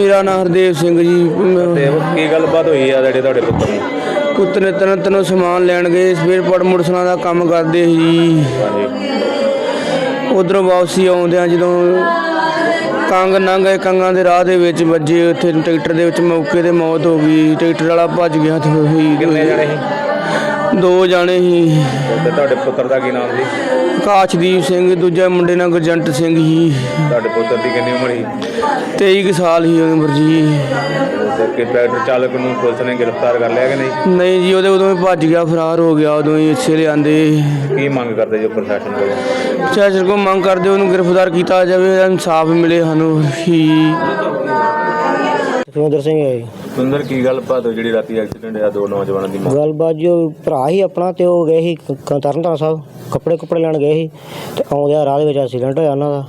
ਮੇਰਾ ਨਾਮ ਹਰਦੇਵ ਸਿੰਘ ਜੀ। ਮ- ਤੇ ਕੀ ਗੱਲਬਾਤ ਹੋਈ ਆ ਜਿਹੜੇ ਤੁਹਾਡੇ ਪੁੱਤਰ ਨੂੰ? ਪੁੱਤ ਨੇ ਤਨ ਤਨੋਂ ਸਮਾਨ ਲੈਣ ਗਏ ਸਵੇਰ ਪੜ ਮੁਰਸਲਾਂ ਦਾ ਕੰਮ ਕਰਦੇ ਸੀ। ਜੀ ਹਾਂਜੀ। ਉਧਰੋਂ ਵਾਪਸੀ ਆਉਂਦਿਆਂ ਜਦੋਂ ਕੰਗ ਨੰਗ ਕੰਗਾਂ ਦੇ ਰਾਹ ਦੇ ਵਿੱਚ ਵੱਜੇ। ਉੱਥੇ ਟਰੈਕਟਰ ਦੇ ਵਿੱਚ ਮੌਕੇ ਤੇ ਮੌਤ ਹੋ ਗਈ। ਟਰੈਕਟਰ ਵਾਲਾ ਭੱਜ ਗਿਆ ਤੇ ਹੋਈ ਕਿੰਨੇ ਜਣੇ ਸੀ? ਦੋ ਜਾਣੇ ਸੀ। ਤੇ ਤੁਹਾਡੇ ਪੁੱਤਰ ਦਾ ਕੀ ਨਾਮ ਸੀ? ਕਾਸ਼ਦੀਪ ਸਿੰਘ ਦੂਜਾ ਮੁੰਡੇ ਨਾਲ ਗੁਰਜੰਟ ਸਿੰਘ ਸੀ। ਤੁਹਾਡੇ ਪੁੱਤਰ ਦੀ ਕਿੰਨੀ ਉਮਰ ਸੀ? 23 ਕੁ ਸਾਲ ਸੀ ਉਮਰ ਜੀ। ਤੇ ਕਿ ਟਰੈਕਟਰ ਚਾਲਕ ਨੂੰ ਪੁਲਿਸ ਨੇ ਗ੍ਰਿਫਤਾਰ ਕਰ ਲਿਆ ਕਿ ਨਹੀਂ? ਨਹੀਂ ਜੀ ਉਹਦੇ ਉਦੋਂ ਹੀ ਭੱਜ ਗਿਆ ਫਰਾਰ ਹੋ ਗਿਆ ਉਦੋਂ ਹੀ ਅੱਛੇ ਲਿਆਂਦੇ ਕੀ ਮੰਗ ਕਰਦੇ ਜੋ ਪ੍ਰਸ਼ਾਸਨ ਕੋਲੋਂ? ਚਾਚਰ ਕੋ ਮੰਗ ਕਰਦੇ ਉਹਨੂੰ ਗ੍ਰਿਫਤਾਰ ਕੀਤਾ ਜਾਵੇ ਇਨਸਾਫ ਮਿਲੇ ਸਾਨੂੰ ਹੀ ਸੁਰਿੰਦਰ ਸਿੰਘ ਹੈ ਜੀ। ਸੁੰਦਰ ਕੀ ਗੱਲਬਾਤ ਹੋਈ? ਜਿਹੜੀ ਰਾਤੀ ਐਕਸੀਡੈਂਟ ਹੋਇਆ ਦੋ ਨੌਜਵਾਨਾਂ ਦੀ ਮੌਤ? ਗੱਲਬਾਤ ਜੋ ਭਰਾ ਹੀ ਆਪਣਾ ਤੇ ਉਹ ਗਏ ਸੀ ਤਰਨਤਾਰਨ ਸਾਹਿਬ। ਕੱਪੜੇ ਕੁੱਪੜੇ ਲੈਣ ਗਏ ਸੀ ਤੇ ਆਉਂਦਿਆਂ ਰਾਹ ਦੇ ਵਿੱਚ ਐਕਸੀਡੈਂਟ ਹੋਇਆ ਉਹਨਾਂ ਦਾ।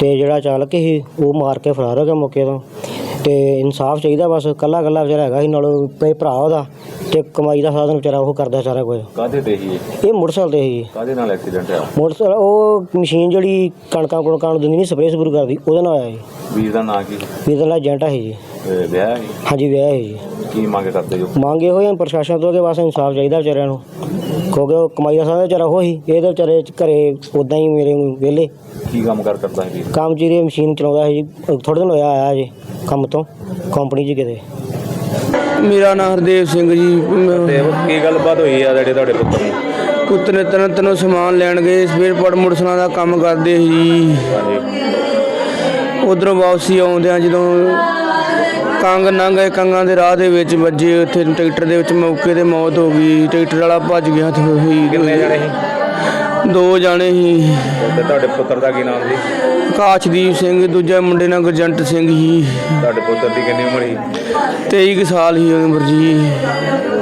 ਤੇ ਜਿਹੜਾ ਚਾਲਕ ਸੀ ਉਹ ਮਾਰ ਕੇ ਫਰਾਰ ਹੋ ਗਿਆ ਮੌਕੇ ਤੋਂ। ਤੇ ਇਨਸਾਫ ਚਾਹੀਦਾ ਬਸ ਕੱਲਾ ਕੱਲਾ ਵਿਚਾਰਾ ਹੈਗਾ ਸੀ ਨਾਲ ਪੇ ਭਰਾ ਉਹਦਾ ਤੇ ਕਮਾਈ ਦਾ ਸਾਧਨ ਵਿਚਾਰਾ ਉਹ ਕਰਦਾ ਸਾਰਾ ਕੁਝ। ਕਾਹਦੇ ਤੇ ਸੀ ਇਹ? ਮੋਟਰਸਾਈਕਲ ਤੇ ਸੀ। ਕਾਹਦੇ ਨਾਲ ਐਕਸੀਡੈਂਟ ਹੋਇਆ? ਮੋਟਰਸਾਈਕਲ ਉਹ ਮਸ਼ੀਨ ਜਿਹੜੀ ਕਣਕਾਂ ਕੁਣਕਾਂ ਨੂੰ ਦਿੰਦੀ ਨਹੀਂ ਸਪਰੇਅ ਸਪਰੂ ਕਰਦੀ ਉਹਦੇ ਨਾਲ ਹੋਇਆ ਜੀ ਵੀਰ ਦਾ ਨਾਂ ਕੀ? ਵੀ ਇਹਦੇ ਨਾਲ ਏਜੰਟ ਹੈ ਜੀ। ਇਹ ਵਿਆਹ ਹਾਂਜੀ ਵਿਆਹ ਹੈ ਜੀ। ਕੀ ਮੰਗ ਕਰਦੇ ਜੋ ਮੰਗੇ ਹੋਏ ਹਨ ਪ੍ਰਸ਼ਾਸਨ ਤੋਂ ਕਿ ਬਸ ਇਨਸਾਫ ਚਾਹੀਦਾ ਵਿਚਾਰਿਆਂ ਨੂੰ। ਕਿਉਂਕਿ ਉਹ ਕਮਾਈ ਦਾ ਸਾਧਨ ਵਿਚਾਰਾ ਉਹ ਹੀ ਇਹਦੇ ਵਿਚਾਰੇ ਘਰੇ ਉਦਾਂ ਹੀ ਮੇਰੇ ਵਿਹਲੇ। ਕੀ ਕੰਮ ਕਰ ਕਰਦਾ ਸੀ ਵੀਰ? ਕੰਮ ਚੀਰੇ ਮਸ਼ੀਨ ਚਲਾਉਂਦਾ ਸੀ ਜੀ। ਥੋੜੇ ਦਿਨ ਹੋਇਆ ਆਇਆ ਜੀ ਕੰਮ ਤੋਂ ਕੰਪਨੀ 'ਚ ਕਿਤੇ। ਮੇਰਾ ਨਾਮ ਹਰਦੇਵ ਸਿੰਘ ਜੀ। ਮ- ਤੇ ਕੀ ਗੱਲਬਾਤ ਹੋਈ ਆ ਜਿਹੜੇ ਤੁਹਾਡੇ ਪੁੱਤਰ ਨੂੰ? ਪੁੱਤ ਨੇ ਤਨ ਤਨੋਂ ਸਮਾਨ ਲੈਣ ਗਏ ਸਵੇਰ ਪੜ ਮੁਰਸਲਾਂ ਦਾ ਕੰਮ ਕਰਦੇ ਸੀ। ਜੀ ਹਾਂਜੀ। ਉਧਰੋਂ ਵਾਪਸੀ ਆਉਂਦਿਆਂ ਜਦੋਂ ਕੰਗ ਨੰਗ ਗਏ ਕੰਗਾਂ ਦੇ ਰਾਹ ਦੇ ਵਿੱਚ ਵੱਜੇ ਉੱਥੇ ਟਰੈਕਟਰ ਦੇ ਵਿੱਚ ਮੌਕੇ ਤੇ ਮੌਤ ਹੋ ਗਈ ਟਰੈਕਟਰ ਵਾਲਾ ਭੱਜ ਗਿਆ ਤੇ ਹੋਈ ਕਿੰਨੇ ਜਣੇ ਸੀ? ਦੋ ਜਾਣੇ ਸੀ। ਤੇ ਤੁਹਾਡੇ ਪੁੱਤਰ ਦਾ ਕੀ ਨਾਮ ਸੀ? ਕਾਸ਼ਦੀਪ ਸਿੰਘ ਦੂਜਾ ਮੁੰਡੇ ਨਾਲ ਗੁਰਜੰਟ ਸਿੰਘ ਸੀ। ਤੁਹਾਡੇ ਪੁੱਤਰ ਦੀ ਕਿੰਨੀ ਉਮਰ ਸੀ? 23 ਕੁ ਸਾਲ ਸੀ ਉਮਰ ਜੀ।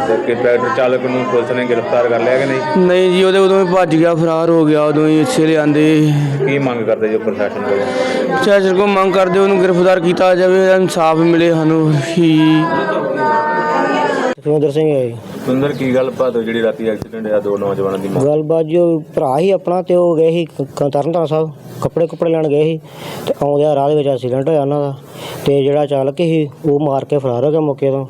ਤੇ ਕਿ ਟਰੈਕਟਰ ਚਾਲਕ ਨੂੰ ਪੁਲਿਸ ਨੇ ਗ੍ਰਿਫਤਾਰ ਕਰ ਲਿਆ ਕਿ ਨਹੀਂ? ਨਹੀਂ ਜੀ ਉਹਦੇ ਉਦੋਂ ਹੀ ਭੱਜ ਗਿਆ ਫਰਾਰ ਹੋ ਗਿਆ ਉਦੋਂ ਹੀ ਅੱਛੇ ਲਿਆਂਦੇ ਕੀ ਮੰਗ ਕਰਦੇ ਜੋ ਪ੍ਰਸ਼ਾਸਨ ਕੋਲੋਂ? ਚਾਚਰ ਕੋ ਮੰਗ ਕਰਦੇ ਉਹਨੂੰ ਗ੍ਰਿਫਤਾਰ ਕੀਤਾ ਜਾਵੇ ਇਨਸਾਫ ਮਿਲੇ ਸਾਨੂੰ ਹੀ ਸੁਰਿੰਦਰ ਸਿੰਘ ਹੈ ਜੀ। ਸੁੰਦਰ ਕੀ ਗੱਲਬਾਤ ਹੋਈ? ਜਿਹੜੀ ਰਾਤੀ ਐਕਸੀਡੈਂਟ ਹੋਇਆ ਦੋ ਨੌਜਵਾਨਾਂ ਦੀ ਮੌਤ? ਗੱਲਬਾਤ ਜੋ ਭਰਾ ਹੀ ਆਪਣਾ ਤੇ ਉਹ ਗਏ ਸੀ ਕ- ਕ- ਤਰਨਤਾਰਨ ਸਾਹਿਬ। ਕੱਪੜੇ ਕੁੱਪੜੇ ਲੈਣ ਗਏ ਸੀ ਤੇ ਆਉਂਦਿਆਂ ਰਾਹ ਦੇ ਵਿੱਚ ਐਕਸੀਡੈਂਟ ਹੋਇਆ ਉਹਨਾਂ ਦਾ। ਤੇ ਜਿਹੜਾ ਚਾਲਕ ਸੀ ਉਹ ਮਾਰ ਕੇ ਫਰਾਰ ਹੋ ਗਿਆ ਮੌਕੇ ਤੋਂ।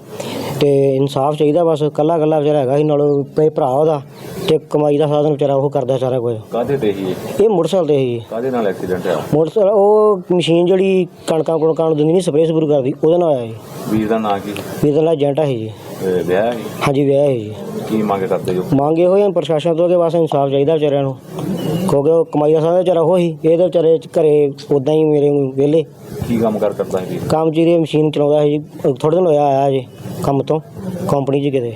ਤੇ ਇਨਸਾਫ ਚਾਹੀਦਾ ਬਸ ਕੱਲਾ ਕੱਲਾ ਵਿਚਾਰਾ ਹੈਗਾ ਸੀ ਨਾਲ ਪੇ ਭਰਾ ਉਹਦਾ ਤੇ ਕਮਾਈ ਦਾ ਸਾਧਨ ਵਿਚਾਰਾ ਉਹ ਕਰਦਾ ਸਾਰਾ ਕੁਝ। ਕਾਹਦੇ ਤੇ ਸੀ ਇਹ? ਮੋਟਰਸਾਈਕਲ ਤੇ ਸੀ ਕਾਹਦੇ ਨਾਲ ਐਕਸੀਡੈਂਟ ਹੋਇਆ? ਮੋਟਰਸਾਈਕਲ ਉਹ ਮਸ਼ੀਨ ਜਿਹੜੀ ਕਣਕਾਂ ਕੁਣਕਾਂ ਨੂੰ ਦਿੰਦੀ ਨਹੀਂ ਸਪਰੇਅ ਸਪਰੂ ਕਰਦੀ ਉਹਦੇ ਨਾਲ ਹੋਇਆ ਜੀ। ਵੀਰ ਦਾ ਨਾਂ ਕੀ? ਵੀ ਇਹਦੇ ਨਾਲ ਏਜੰਟ ਹੈ ਜੀ। ਇਹ ਵਿਆਹ ਸੀ? ਹਾਂਜੀ ਵਿਆਹ ਹੈ ਜੀ। ਕੀ ਮੰਗ ਕਰਦੇ ਜੋ ਮੰਗੇ ਹੋਏ ਹਨ ਪ੍ਰਸ਼ਾਸਨ ਤੋਂ ਕਿ ਬਸ ਇਨਸਾਫ ਚਾਹੀਦਾ ਵਿਚਾਰਿਆਂ ਨੂੰ। ਕਿਉਂਕਿ ਉਹ ਕਮਾਈ ਦਾ ਸਾਧਨ ਵਿਚਾਰਾ ਉਹ ਹੀ ਇਹਦੇ ਵਿਚਾਰੇ ਘਰੇ ਉਦਾਂ ਹੀ ਮੇਰੇ ਵਿਹਲੇ ਕੀ ਕੰਮ ਕਰ ਕਰਦਾ ਸੀ? ਵੀਰ ਕੰਮ ਚੀਰੇ ਮਸ਼ੀਨ ਚਲਾਉਂਦਾ ਸੀ ਜੀ। ਥੋੜੇ ਦਿਨ ਹੋਇਆ ਆਇਆ ਜੀ ਕੰਮ ਤੋਂ ਕੰਪਨੀ 'ਚ ਕਿਤੇ।